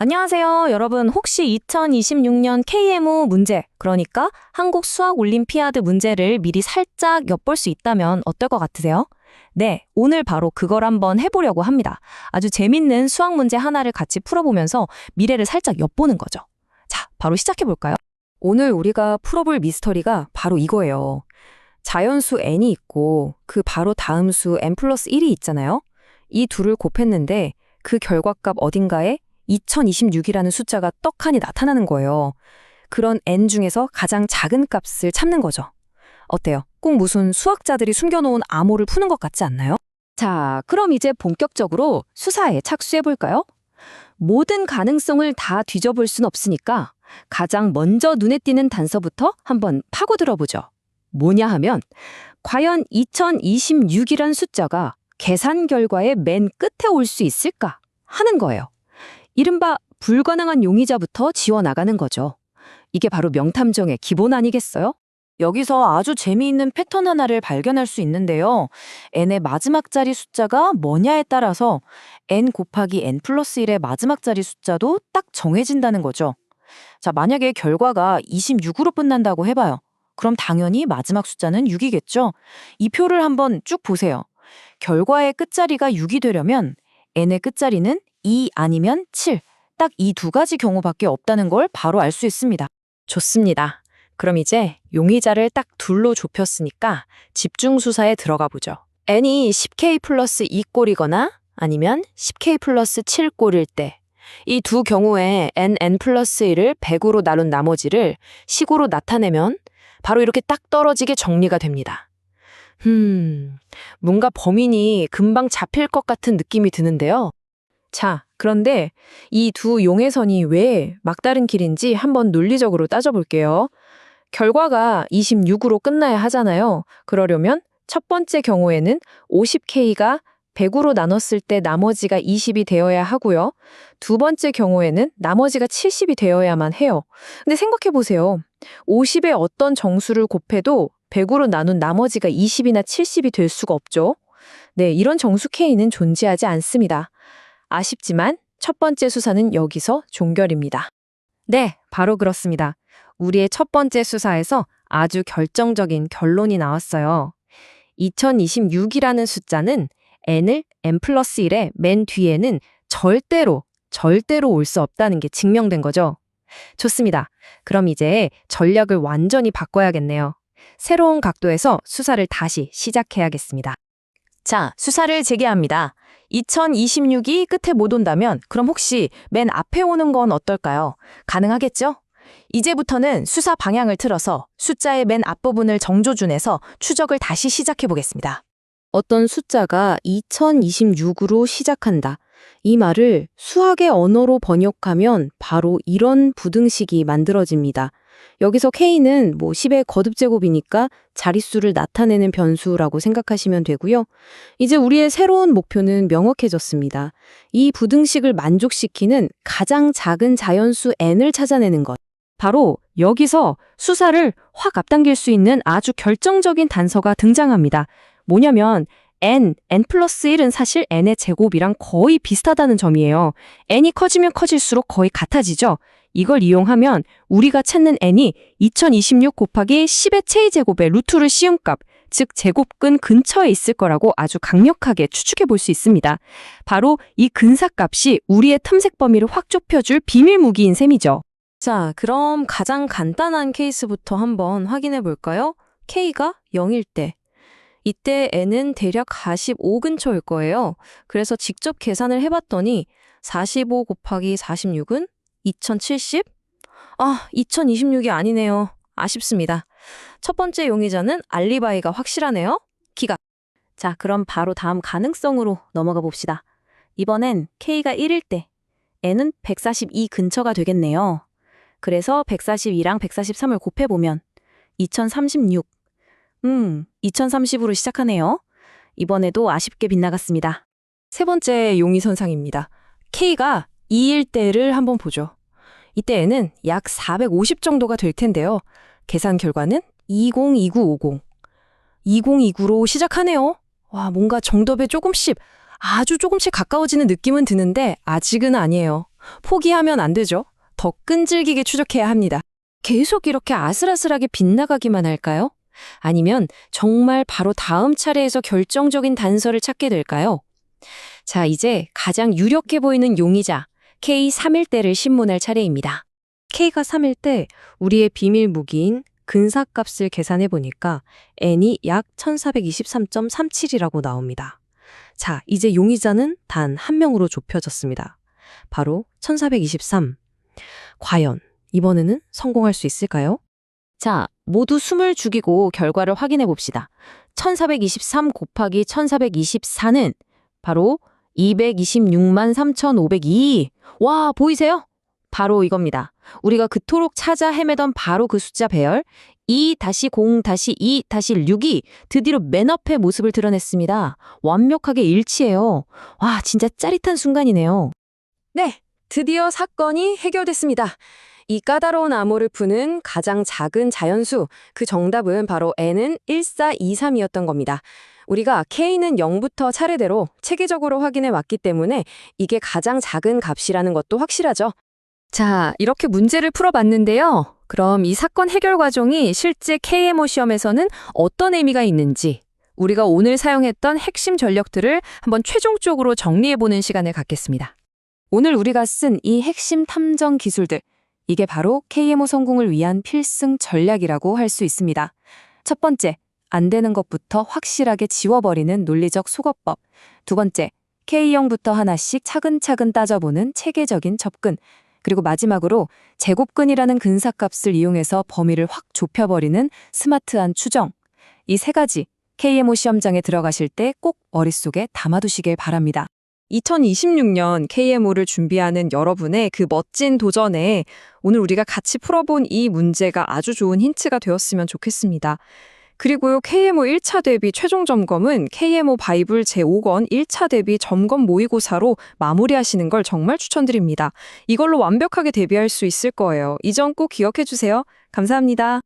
안녕하세요. 여러분, 혹시 2026년 KMO 문제, 그러니까 한국 수학 올림피아드 문제를 미리 살짝 엿볼 수 있다면 어떨 것 같으세요? 네, 오늘 바로 그걸 한번 해보려고 합니다. 아주 재밌는 수학 문제 하나를 같이 풀어보면서 미래를 살짝 엿보는 거죠. 자, 바로 시작해볼까요? 오늘 우리가 풀어볼 미스터리가 바로 이거예요. 자연수 n이 있고 그 바로 다음 수 n 플러스 1이 있잖아요. 이 둘을 곱했는데 그 결과값 어딘가에 2026이라는 숫자가 떡하니 나타나는 거예요. 그런 n 중에서 가장 작은 값을 찾는 거죠. 어때요? 꼭 무슨 수학자들이 숨겨놓은 암호를 푸는 것 같지 않나요? 자, 그럼 이제 본격적으로 수사에 착수해 볼까요? 모든 가능성을 다 뒤져볼 순 없으니까 가장 먼저 눈에 띄는 단서부터 한번 파고들어 보죠. 뭐냐 하면 과연 2026이란 숫자가 계산 결과의 맨 끝에 올 수 있을까 하는 거예요. 이른바 불가능한 용의자부터 지워나가는 거죠. 이게 바로 명탐정의 기본 아니겠어요? 여기서 아주 재미있는 패턴 하나를 발견할 수 있는데요. n의 마지막 자리 숫자가 뭐냐에 따라서 n 곱하기 n 플러스 1의 마지막 자리 숫자도 딱 정해진다는 거죠. 자, 만약에 결과가 26으로 끝난다고 해봐요. 그럼 당연히 마지막 숫자는 6이겠죠? 이 표를 한번 쭉 보세요. 결과의 끝자리가 6이 되려면 n의 끝자리는 2 아니면 7. 딱 이 두 가지 경우밖에 없다는 걸 바로 알 수 있습니다. 좋습니다. 그럼 이제 용의자를 딱 둘로 좁혔으니까 집중 수사에 들어가 보죠. n이 10k 플러스 2꼴이거나 아니면 10k 플러스 7꼴일 때 이 두 경우에 n, n 플러스 1을 100으로 나눈 나머지를 식으로 나타내면 바로 이렇게 딱 떨어지게 정리가 됩니다. 음, 뭔가 범인이 금방 잡힐 것 같은 느낌이 드는데요. 자, 그런데 이 두 용해선이 왜 막다른 길인지 한번 논리적으로 따져볼게요. 결과가 26으로 끝나야 하잖아요. 그러려면 첫 번째 경우에는 50K가 100으로 나눴을 때 나머지가 20이 되어야 하고요. 두 번째 경우에는 나머지가 70이 되어야만 해요. 근데 생각해 보세요. 50의 어떤 정수를 곱해도 100으로 나눈 나머지가 20이나 70이 될 수가 없죠. 네, 이런 정수 K는 존재하지 않습니다. 아쉽지만 첫 번째 수사는 여기서 종결입니다. 네, 바로 그렇습니다. 우리의 첫 번째 수사에서 아주 결정적인 결론이 나왔어요. 2026이라는 숫자는 n을 n 플러스 1의 맨 뒤에는 절대로, 절대로 올 수 없다는 게 증명된 거죠. 좋습니다. 그럼 이제 전략을 완전히 바꿔야겠네요. 새로운 각도에서 수사를 다시 시작해야겠습니다. 자, 수사를 재개합니다. 2026이 끝에 못 온다면 그럼 혹시 맨 앞에 오는 건 어떨까요? 가능하겠죠? 이제부터는 수사 방향을 틀어서 숫자의 맨 앞부분을 정조준해서 추적을 다시 시작해 보겠습니다. 어떤 숫자가 2026으로 시작한다. 이 말을 수학의 언어로 번역하면 바로 이런 부등식이 만들어집니다. 여기서 k는 뭐 10의 거듭제곱이니까 자릿수를 나타내는 변수라고 생각하시면 되고요. 이제 우리의 새로운 목표는 명확해졌습니다. 이 부등식을 만족시키는 가장 작은 자연수 n을 찾아내는 것. 바로 여기서 수사를 확 앞당길 수 있는 아주 결정적인 단서가 등장합니다. 뭐냐면 n, n 플러스 1은 사실 n의 제곱이랑 거의 비슷하다는 점이에요. n이 커지면 커질수록 거의 같아지죠. 이걸 이용하면 우리가 찾는 n이 2026 곱하기 10의 체이제곱의 루트를 씌운 값, 즉 제곱근 근처에 있을 거라고 아주 강력하게 추측해 볼 수 있습니다. 바로 이 근사값이 우리의 탐색 범위를 확 좁혀줄 비밀 무기인 셈이죠. 자, 그럼 가장 간단한 케이스부터 한번 확인해 볼까요? k가 0일 때. 이때 n은 대략 45 근처일 거예요. 그래서 직접 계산을 해봤더니 45 곱하기 46은 2070? 아, 2026이 아니네요. 아쉽습니다. 첫 번째 용의자는 알리바이가 확실하네요. 기각. 자, 그럼 바로 다음 가능성으로 넘어가 봅시다. 이번엔 K가 1일 때 N은 142 근처가 되겠네요. 그래서 142랑 143을 곱해보면 2036. 음, 2030으로 시작하네요. 이번에도 아쉽게 빗나갔습니다. 세 번째 용의 선상입니다. K가 2일 때를 한번 보죠. 이때에는 약 450 정도가 될 텐데요. 계산 결과는 202950. 2029로 시작하네요. 와, 뭔가 정답에 조금씩, 아주 조금씩 가까워지는 느낌은 드는데 아직은 아니에요. 포기하면 안 되죠. 더 끈질기게 추적해야 합니다. 계속 이렇게 아슬아슬하게 빗나가기만 할까요? 아니면 정말 바로 다음 차례에서 결정적인 단서를 찾게 될까요? 자, 이제 가장 유력해 보이는 용의자 K3일대를 신문할 차례입니다. K가 3일 때 우리의 비밀 무기인 근사값을 계산해 보니까 n이 약 1423.37이라고 나옵니다. 자, 이제 용의자는 단 한 명으로 좁혀졌습니다. 바로 1423. 과연 이번에는 성공할 수 있을까요? 자, 모두 숨을 죽이고 결과를 확인해 봅시다. 1423 곱하기 1424는 바로 226만 3,502. 와, 보이세요? 바로 이겁니다. 우리가 그토록 찾아 헤매던 바로 그 숫자 배열 2-0-2-6이 드디어 맨 앞에 모습을 드러냈습니다. 완벽하게 일치해요. 와, 진짜 짜릿한 순간이네요. 네, 드디어 사건이 해결됐습니다. 이 까다로운 암호를 푸는 가장 작은 자연수, 그 정답은 바로 n은 1423이었던 겁니다. 우리가 k는 0부터 차례대로 체계적으로 확인해 왔기 때문에 이게 가장 작은 값이라는 것도 확실하죠. 자, 이렇게 문제를 풀어봤는데요. 그럼 이 사건 해결 과정이 실제 KMO 시험에서는 어떤 의미가 있는지 우리가 오늘 사용했던 핵심 전력들을 한번 최종적으로 정리해보는 시간을 갖겠습니다. 오늘 우리가 쓴 이 핵심 탐정 기술들, 이게 바로 KMO 성공을 위한 필승 전략이라고 할 수 있습니다. 첫 번째, 안 되는 것부터 확실하게 지워버리는 논리적 수거법. 두 번째, K형부터 하나씩 차근차근 따져보는 체계적인 접근. 그리고 마지막으로 제곱근이라는 근사값을 이용해서 범위를 확 좁혀버리는 스마트한 추정. 이 세 가지 KMO 시험장에 들어가실 때 꼭 머릿속에 담아두시길 바랍니다. 2026년 KMO를 준비하는 여러분의 그 멋진 도전에 오늘 우리가 같이 풀어본 이 문제가 아주 좋은 힌트가 되었으면 좋겠습니다. 그리고요, KMO 1차 대비 최종 점검은 KMO 바이블 제5권 1차 대비 점검 모의고사로 마무리하시는 걸 정말 추천드립니다. 이걸로 완벽하게 대비할 수 있을 거예요. 이 점 꼭 기억해 주세요. 감사합니다.